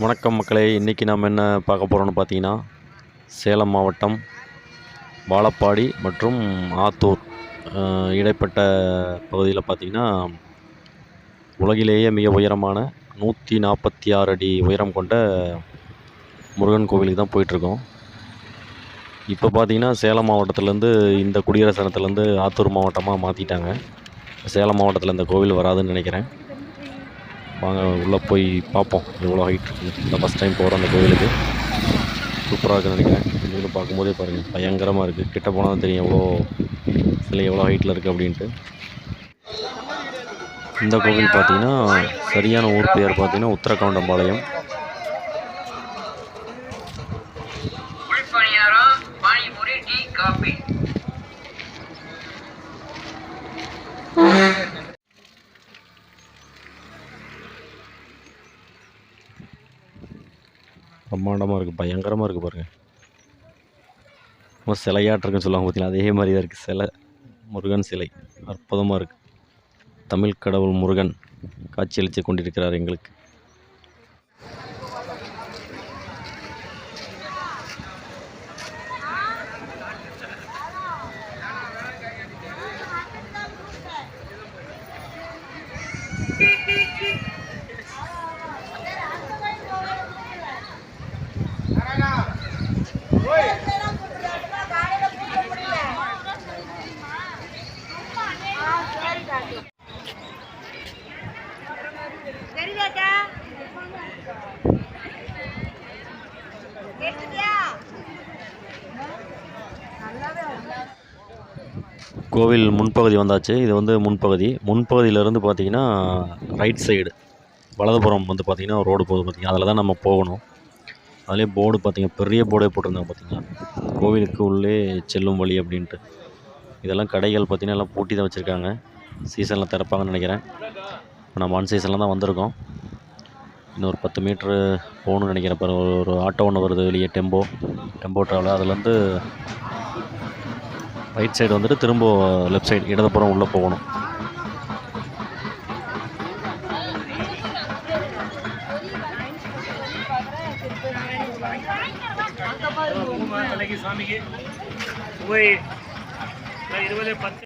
வணக்கம் மக்களே இன்றைக்கி நாம் என்ன பார்க்க போகிறோம்னு பார்த்தீங்கன்னா சேலம் மாவட்டம் வாழப்பாடி மற்றும் ஆத்தூர் இடைப்பட்ட பகுதியில் பார்த்தீங்கன்னா உலகிலேயே மிக உயரமான நூற்றி நாற்பத்தி ஆறு அடி உயரம் கொண்ட முருகன் கோவிலுக்கு தான் போயிட்டுருக்கோம். இப்போ பார்த்திங்கன்னா சேலம் மாவட்டத்துலேருந்து இந்த குடியரசு தினத்துலேருந்து ஆத்தூர் மாவட்டமாக மாற்றிட்டாங்க சேலம் மாவட்டத்தில் இந்த கோவில் வராதுன்னு நினைக்கிறேன். வாங்க உள்ளே போய் பார்ப்போம். எவ்வளோ ஹைட் இருக்குது இந்த ஃபஸ்ட் டைம் போகிறோம் அந்த கோவிலுக்கு சூப்பராக இருக்குன்னு நினைக்கிறேன். இங்கிருந்து பார்க்கும்போதே பாருங்கள் பயங்கரமாக இருக்குது கிட்ட போனால் தான் தெரியும் எவ்வளோ சிலை எவ்வளோ ஹைட்டில் இருக்குது அப்படின்ட்டு. இந்த கோவில் பார்த்தீங்கன்னா சரியான ஊர் பெயர் பார்த்தீங்கன்னா உத்தரகவுண்டம்பாளையம் உள்பணியாரம் பானிபூரி டீ காபி. பிரம்மாண்டமாக இருக்குது பயங்கரமாக இருக்குது பாருங்கள் ரொம்ப சிலையாட்டிருக்குன்னு சொல்லுவாங்க பார்த்தீங்கன்னா அதே மாதிரி தான் இருக்குது சிலை முருகன் சிலை. அற்புதமாக இருக்குது தமிழ் கடவுள் முருகன் காட்சியளித்து கொண்டிருக்கிறார் எங்களுக்கு. கோவில் முன்பகுதி வந்தாச்சு. இது வந்து முன்பகுதி. முன்பகுதியிலேருந்து பார்த்தீங்கன்னா ரைட் சைடு வலதுபுறம் வந்து பார்த்தீங்கன்னா ரோடு போகுது பார்த்தீங்கன்னா அதில் தான் நம்ம போகணும். அதிலே போர்டு பார்த்தீங்க பெரிய போர்டே போட்டிருந்தாங்க பார்த்திங்கன்னா கோவிலுக்கு உள்ளே செல்லும் வழி அப்படின்ட்டு. இதெல்லாம் கடைகள் பார்த்திங்கன்னா எல்லாம் பூட்டி தான் வச்சுருக்காங்க. சீசனில் திறப்பாங்கன்னு நினைக்கிறேன். இப்போ நம்ம அன் சீசனில் தான் வந்திருக்கோம். இன்னும் ஒரு பத்து மீட்ரு போகணும்னு நினைக்கிறேன். இப்போ ஒரு ஒரு ஆட்டோ ஒன்று வருது வெளியே டெம்போ டெம்போ ட்ராவலர் அதுலேருந்து ரைட் சைடு வந்துட்டு திரும்ப uh, லெஃப்ட் சைடு இடதுபுறம் உள்ளே போகணும். இருபது பத்து.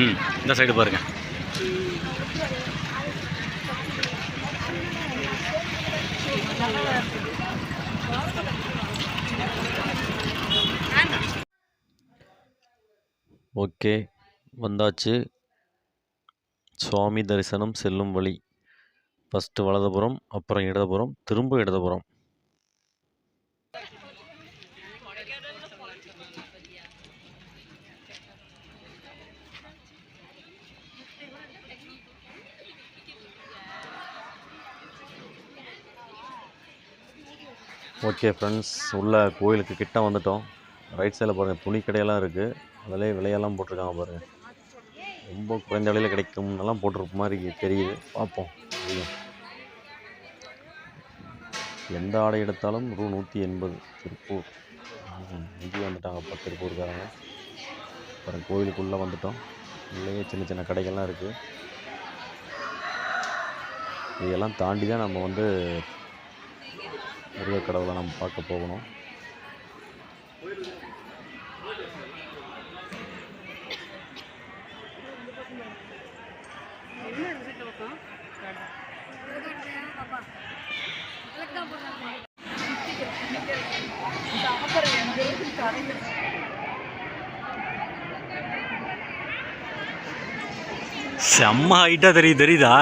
ம் இந்த சைடு பாருங்க. ஓகே வந்தாச்சு. சுவாமி தரிசனம் செல்லும் வழி. ஃபஸ்ட்டு வலதுபுறம் அப்புறம் இடதுபுறம் திரும்ப இடதுபுறம். ஓகே ஃப்ரெண்ட்ஸ் உள்ள கோயிலுக்கு கிட்ட வந்துட்டோம். ரைட் சைடில் பாருங்கள் துணி கடையெல்லாம் இருக்குது அதிலே விலையெல்லாம் போட்டிருக்காங்க பாருங்கள் ரொம்ப குறைந்த விலையில் கிடைக்கும்னெல்லாம் போட்டிருக்க மாதிரி தெரியுது. பார்ப்போம். எந்த ஆடை எடுத்தாலும் ரூ. நூற்றி எண்பது. திருப்பூர். இங்கே வந்துட்டாங்க. அப்போ திருப்பூர்காரங்க. அப்புறம் கோயிலுக்குள்ளே வந்துட்டோம். உள்ளேயே சின்ன சின்ன கடைகள்லாம் இருக்குது இதெல்லாம் தாண்டி தான் நம்ம வந்து முருகர் கடவுளை நம்ம பார்க்க போகணும். செம்ம ஹைட்டாக தெரியுது தெரியுதா?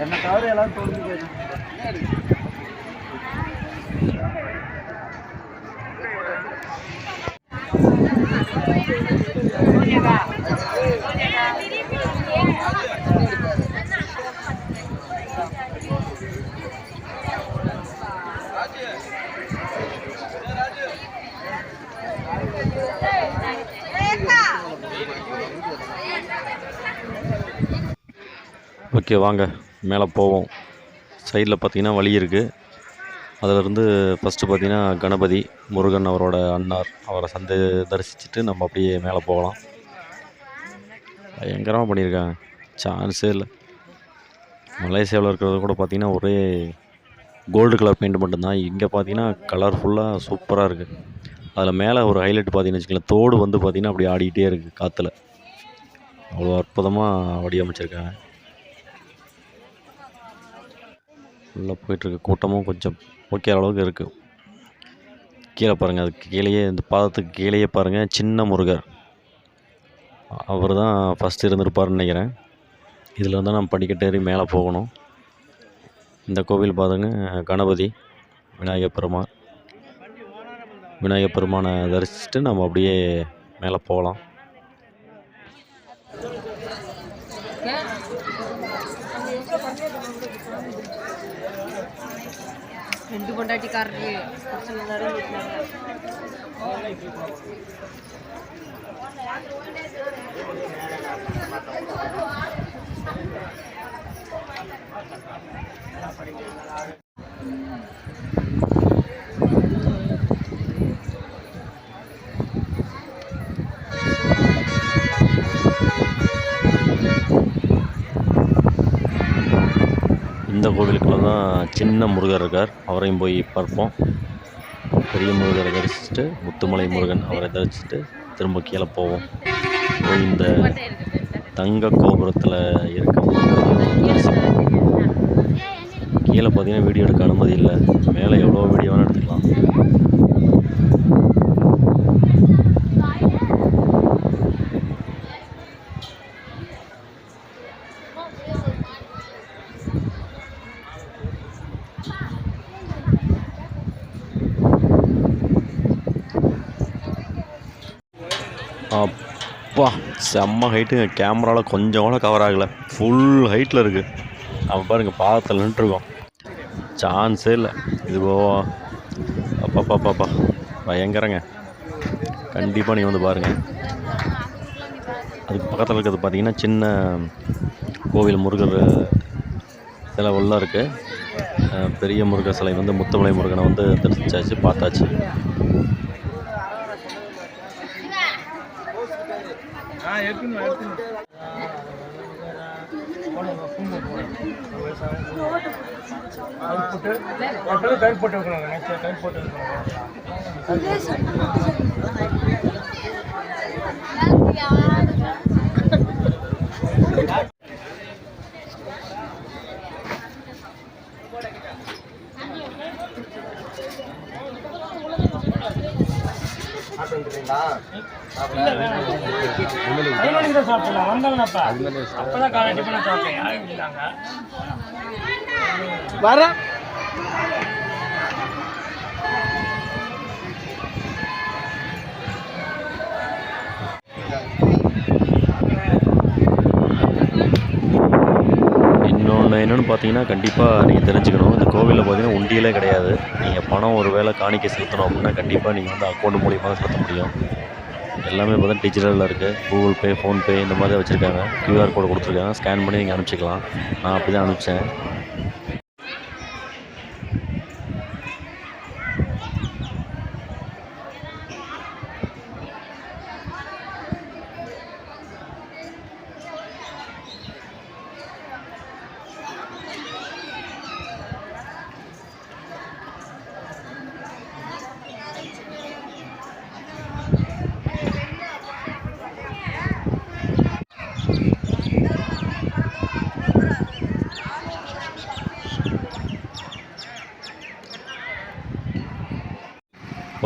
அவரு எல்லாம் தோல்வி ஓகே வாங்க. மேலே போவோம். சைடில் பார்த்தீங்கன்னா வழி இருக்குது அதிலிருந்து ஃபஸ்ட்டு பார்த்தீங்கன்னா கணபதி முருகன் அவரோட அன்னார் அவரை சந்தை தரிசிச்சுட்டு நம்ம அப்படியே மேலே போகலாம். பயங்கரமாக பண்ணியிருக்காங்க. சான்ஸே இல்லை. மலேசியாவில் இருக்கிறது கூட பார்த்திங்கன்னா ஒரே கோல்டு கலர் பெயிண்ட் மட்டும்தான். இங்கே பார்த்தீங்கன்னா கலர்ஃபுல்லாக சூப்பராக இருக்குது அதில் மேலே ஒரு ஹைலைட் பார்த்தீங்கன்னு வச்சுக்கோங்களேன். தோடு வந்து பார்த்தீங்கன்னா அப்படி ஆடிக்கிட்டே இருக்குது காற்றுல அவ்வளோ அற்புதமாக வடிவமைச்சிருக்காங்க. ஃபுல்லாக போயிட்டுருக்கு. கூட்டமும் கொஞ்சம் ஓகே அளவுக்கு இருக்குது கீழே பாருங்கள் அதுக்கு கீழேயே இந்த பாதத்துக்கு கீழேயே பாருங்கள் சின்ன முருகர். அவர் தான் ஃபஸ்ட்டு இருந்திருப்பார்னு நினைக்கிறேன். இதில் வந்து நம்ம படிக்கட்டேறி மேலே போகணும். இந்த கோவில் பாருங்க கணபதி விநாயகர் பெருமான் விநாயகர் பெருமானை தரிசிச்சுட்டு நம்ம அப்படியே மேலே போகலாம். ரெண்டு பொண்டாட்டிக்காரரு. பசங்க எல்லாரும் வீட்டுல கோவிலுக்குள்ளே தான் சின்ன முருகர் இருக்கார். அவரையும் போய் பார்ப்போம். பெரிய முருகரை தரிசிச்சுட்டு முத்துமலை முருகன் அவரை தரிசிச்சுட்டு திரும்ப கீழே போவோம். போய் இந்த தங்க கோபுரத்தில் இருக்க தரிசிப்போம். கீழே பார்த்தீங்கன்னா வீடியோ எடுக்க அனுமதி இல்லை. மேலே எவ்வளோ வீடியோ வேணால் எடுத்துக்கலாம். அப்பா செம்ம ஹைட்டுங்க கேமராவில் கொஞ்சம் கூட கவர் ஆகலை. ஃபுல் ஹைட்டில் இருக்குது நம்ம பாருங்கள் பாதத்தில் நின்றுருக்கோம் சான்ஸே இல்லை. இது அப்பா பாப்பா பயங்கரங்க. கண்டிப்பாக நீங்கள் வந்து பாருங்கள் அதுக்கு பக்கத்தில் இருக்கிறது பார்த்தீங்கன்னா சின்ன கோவில் முருகர் சிலை உள்ள இருக்குது பெரிய முருகர் சிலை வந்து முத்துமலை முருகனை வந்து தரிசிச்சாச்சு பார்த்தாச்சு. போட்டு கயிறு போட்டு வைக்கணும் நெக்ஸ்ட் கயிறு போட்டு வைக்கணும் மணிக்கு தான் சாப்பிடலாம். வந்தாங்கண்ணப்பா அப்பதான் காலை டிஃபனை சாப்பிட்டேன். யாரும் வர என்னென்னு பார்த்தீங்கன்னா கண்டிப்பாக நீங்கள் தெரிஞ்சுக்கணும். இந்த கோவிலில் பார்த்தீங்கன்னா உண்டியலே கிடையாது. நீங்கள் பணம் ஒரு வேளை காணிக்கை செலுத்தணும் அப்படின்னா கண்டிப்பாக நீங்கள் வந்து அக்கௌண்ட் மூலியமாக செலுத்த முடியும். எல்லாமே பார்த்தா டிஜிட்டலில் இருக்குது கூகுள் பே ஃபோன்பே இந்த மாதிரி தான் வச்சுருக்காங்க. க்யூஆர் கோடு கொடுத்துருக்காங்க. ஸ்கேன் பண்ணி நீங்கள் அனுப்பிச்சிக்கலாம். நான் அப்படி தான் அனுப்பிச்சேன்.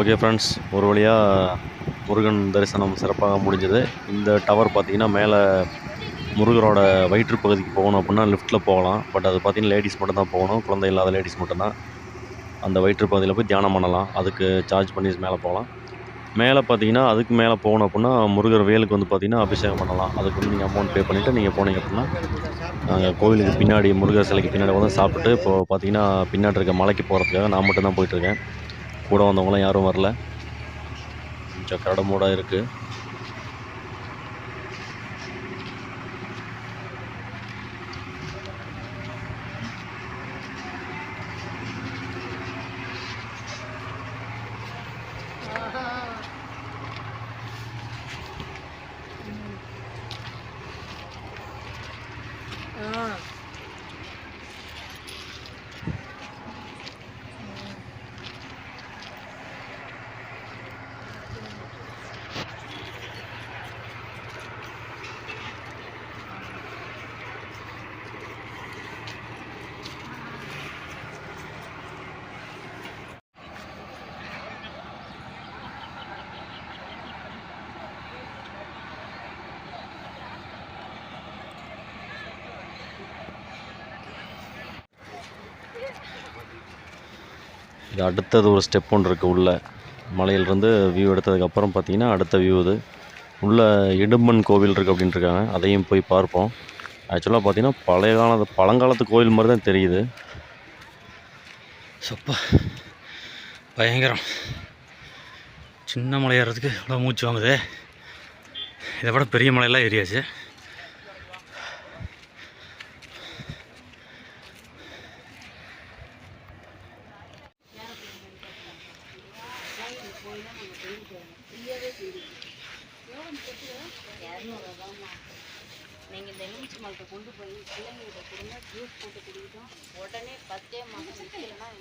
ஓகே ஃப்ரெண்ட்ஸ் ஒரு வழியாக முருகன் தரிசனம் சிறப்பாக முடிஞ்சது. இந்த டவர் பார்த்தீங்கன்னா மேலே முருகரோட வயிற்று பகுதிக்கு போகணும் அப்படின்னா லிஃப்ட்டில் போகலாம். பட் அது பார்த்தீங்கன்னா லேடிஸ் மட்டும் தான் போகணும். குழந்தை இல்லாத லேடிஸ் மட்டும்தான் அந்த வயிற்று பகுதியில் போய் தியானம் பண்ணலாம். அதுக்கு சார்ஜ் பண்ணி மேலே போகலாம். மேலே பார்த்தீங்கன்னா அதுக்கு மேலே போகணும் அப்படின்னா முருகர் வேலுக்கு வந்து பார்த்திங்கன்னா அபிஷேகம் பண்ணலாம். அதுக்கு வந்து நீங்கள் அமௌண்ட் பே பண்ணிவிட்டு நீங்கள் போனீங்க அப்படின்னா நாங்கள் கோவிலுக்கு பின்னாடி முருகர் சிலைக்கு பின்னாடி வந்து சாப்பிட்டு இப்போது பார்த்தீங்கன்னா பின்னாடி இருக்க மலைக்கு போகிறதுக்காக நான் மட்டும் தான் போயிட்டுருக்கேன் கூட வந்தவங்களாம் யாரும் வரல. கொஞ்சம் கடமூடாக இருக்குது இது அடுத்தது ஒரு ஸ்டெப் ஒன்று இருக்குது உள்ளே. மலையிலேருந்து வியூ எடுத்ததுக்கப்புறம் பார்த்தீங்கன்னா அடுத்த வியூ இது. உள்ளே இடும்பன் கோவில் இருக்குது அப்படின்ட்டு அதையும் போய் பார்ப்போம். ஆக்சுவலாக பார்த்தீங்கன்னா பழைய காலத்து பழங்காலத்து கோவில் மாதிரி தான் தெரியுது. சப்பா பயங்கரம். சின்ன மலை ஏறுறதுக்கு இவ்வளோ மூச்சு வாங்குது. இதை விட பெரிய மலையெல்லாம் ஏரியாச்சு நீங்கள் இந்த எலுமிச்சி மரத்தை கொண்டு போய் பிள்ளைங்ககிட்ட கொடுங்க ஜூஸ் போட்டு குடிக்கிட்டோம் உடனே பத்தே மாதம் நிற்கலன்னா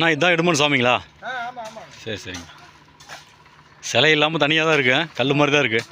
நான் இதான் இடுமன் சாமிங்களா? சரி சரிங்க. சிலை இல்லாமல் தனியாக தான் இருக்கு கல் மாதிரி தான் இருக்குது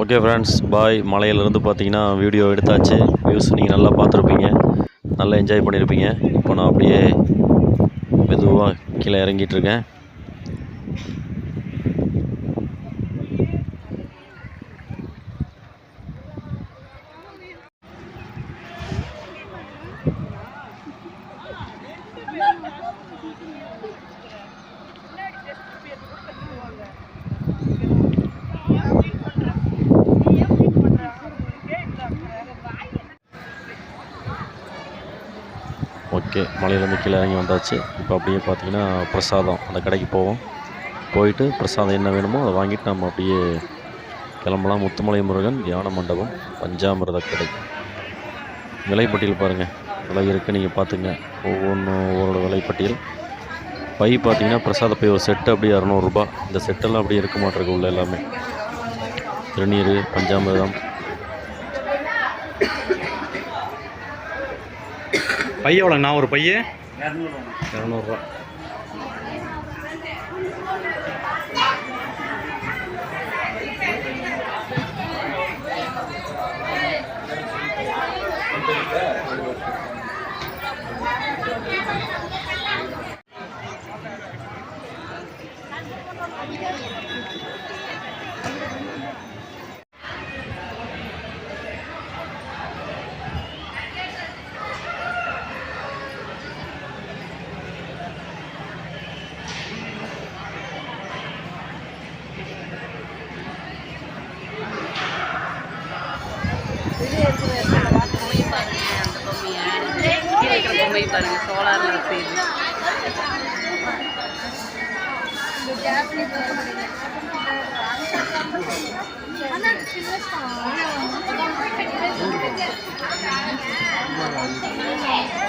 ஓகே ஃப்ரெண்ட்ஸ் பாய் மலையிலேருந்து பார்த்தீங்கன்னா வீடியோ எடுத்தாச்சு. வியூஸ் நீங்கள் நல்லா பார்த்துருப்பீங்க. நல்லா என்ஜாய் பண்ணியிருப்பீங்க இப்போ நான் அப்படியே மெதுவாக கீழே இறங்கிட்டு இருக்கேன் ஓகே மலையிலேருந்து கீழே இறங்கி வந்தாச்சு. இப்போ அப்படியே பார்த்தீங்கன்னா பிரசாதம் அந்த கடைக்கு போவோம். போயிட்டு பிரசாதம் என்ன வேணுமோ அதை வாங்கிட்டு நம்ம அப்படியே கிளம்பலாம். முத்துமலை முருகன் தியான மண்டபம் பஞ்சாமிரத கடை. விலைப்பட்டியல் பாருங்கள் விலை இருக்குது நீங்கள் பார்த்துங்க. ஒவ்வொன்றும் ஒவ்வொரு விலைப்பட்டியல். பை பார்த்தீங்கன்னா பிரசாத பை ஒரு செட்டு அப்படியே இரநூறுபா இந்த செட்டெல்லாம் அப்படியே இருக்க மாட்டிருக்கு உள்ள எல்லாமே. திருநீர் பஞ்சாமிரதம். பைய எவ்வளோங்கண்ணா ஒரு பைய இரநூறுவா 俺那吃个啥呀？我一会儿看你还吃不吃糖炸洋芋。